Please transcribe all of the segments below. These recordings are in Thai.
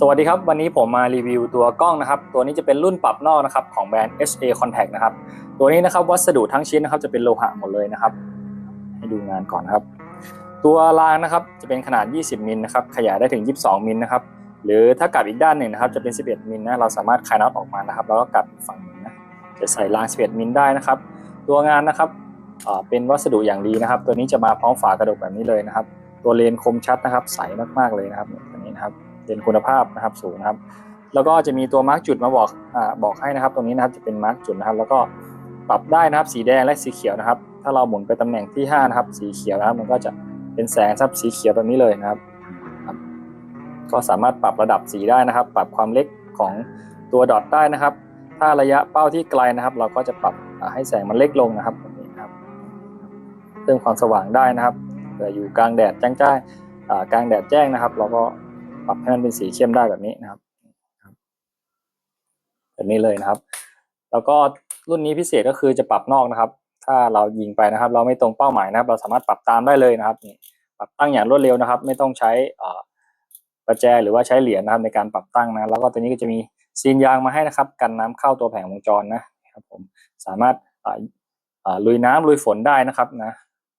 สวัสดีครับ วันนี้ผมมารีวิวตัวกล้องนะครับ ตัวนี้จะเป็นรุ่นปรับนอกนะครับของแบรนด์ HA Contact นะครับ ตัวนี้นะครับวัสดุทั้งชิ้นนะครับจะเป็นโลหะหมดเลยนะครับ ให้ดูงานก่อนนะครับ ตัวรางนะครับจะเป็นขนาด 20 มิลนะครับ ขยายได้ถึง 22 มิลนะครับ หรือถ้ากลับอีกด้านหนึ่งนะครับ จะเป็น 11 มิลนะ เราสามารถคลายน็อตออกมานะครับ แล้วก็กลับฝั่งหนึ่งนะ จะใส่ราง 11 มิลได้นะครับ ตัวงานนะครับเอ่อเป็นวัสดุอย่างดีนะครับ ตัวนี้จะมาพร้อมฝากระดกแบบนี้เลยนะครับ ตัวเลนคมชัดนะครับ ใสมากๆเลยนะครับตัวนี้นะครับ เลนคุณภาพนะครับสูงนะครับ แล้วก็จะมีตัวมาร์กจุดมาบอกอ่าบอกให้นะครับ ตรงนี้นะครับจะเป็นมาร์กจุดนะครับ แล้วก็ปรับได้นะครับสีแดงและสีเขียวนะครับ ถ้าเราหมุนไปตำแหน่งที่5นะครับสีเขียวนะครับมันก็จะเป็นแสงซับสีเขียวแบบนี้เลยนะครับ ก็สามารถปรับระดับสีได้นะครับ ปรับความเล็กของตัวดอทได้นะครับ ถ้าระยะเป้าที่ไกลนะครับ เราก็จะปรับให้แสงมันเล็กลงนะครับแบบนี้นะครับเพิ่มความสว่างได้นะครับเผื่ออยู่กลางแดดแจ้งจ้ากลางแดดแจ้งนะครับ เราก็ ปรับให้มันเป็นสีเข้มได้แบบนี้นะครับแบบนี้เลยนะครับ แล้วก็รุ่นนี้พิเศษก็คือจะปรับนอกนะครับ ถ้าเรายิงไปนะครับ เราไม่ตรงเป้าหมายนะครับ เราสามารถปรับตามได้เลยนะครับนี่ปรับตั้งอย่างรวดเร็วนะครับ ไม่ต้องใช้อ่อประแจหรือว่าใช้เหรียญนะครับในการปรับตั้งนะ แล้วก็ตัวนี้ก็จะมีซีนยางมาให้นะครับ กันน้ำเข้าตัวแผงวงจรนะครับผมสามารถอ่อเอ่อลุยน้ำลุยฝนได้นะครับนะ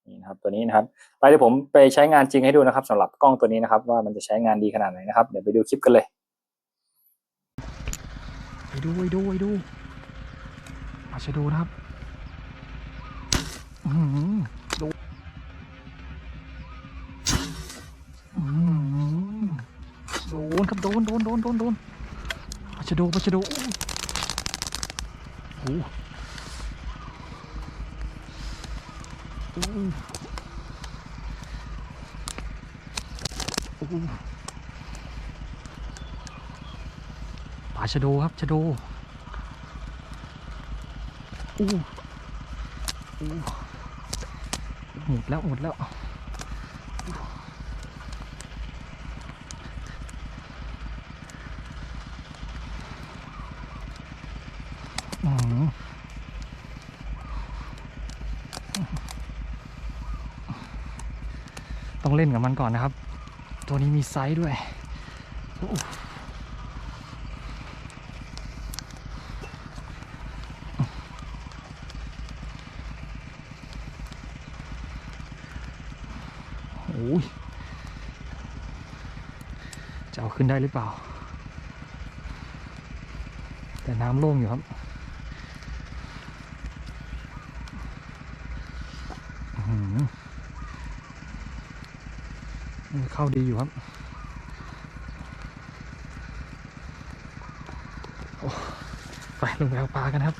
นี่นะครับตัวนี้นะครับไปเดี๋ยวผมไปใช้งานจริงให้ดูนะครับสำหรับกล้องตัวนี้นะครับ ว่ามันจะใช้งานดีขนาดไหนนะครับเดี๋ยวไปดูคลิปกันเลยไปดูไปดูไปดูมาชะดูนะครับอื้อหือดูอื้อหือโดนครับโดนโดนโดนโดนโดนมาชะดูมาชะดูโอ้โหโอ้โหโอ้โห ปลาชะโดครับชะโดอู้หมดแล้วหมดแล้วอื้อหือ ต้องเล่นกับมันก่อนนะครับ ตัวนี้มีไซส์ด้วยโอ้ยจะเอาขึ้นได้หรือเปล่า แต่น้ำโล่งอยู่ครับอื้อหือ เข้าดีอยู่ครับไปลงไปเอาปลากันครับ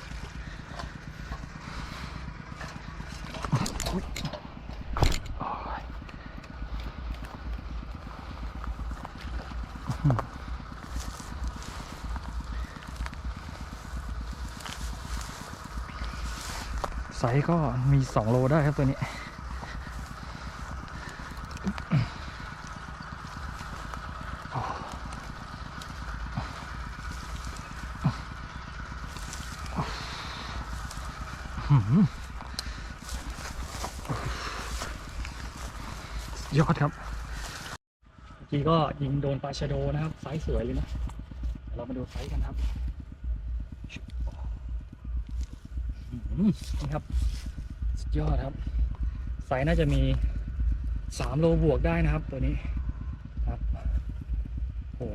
ไซส์ก็มีสองโลได้ครับตัวนี้ อื้อหือ ยอดครับเมื่อกี้ก็ยิงโดนปลาชะโดนะครับไซส์สวยเลยนะเดี๋ยวเรามาดูไซส์กันครับอื้อหือนี่ครับสุดยอดครับไซส์น่าจะมีสามโลบวกได้นะครับ ตัวนี้ครับโอ้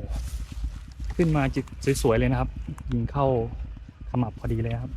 ขึ้นมาจิตสวยๆเลยนะครับ ยิงเข้าขมับพอดีเลยครับ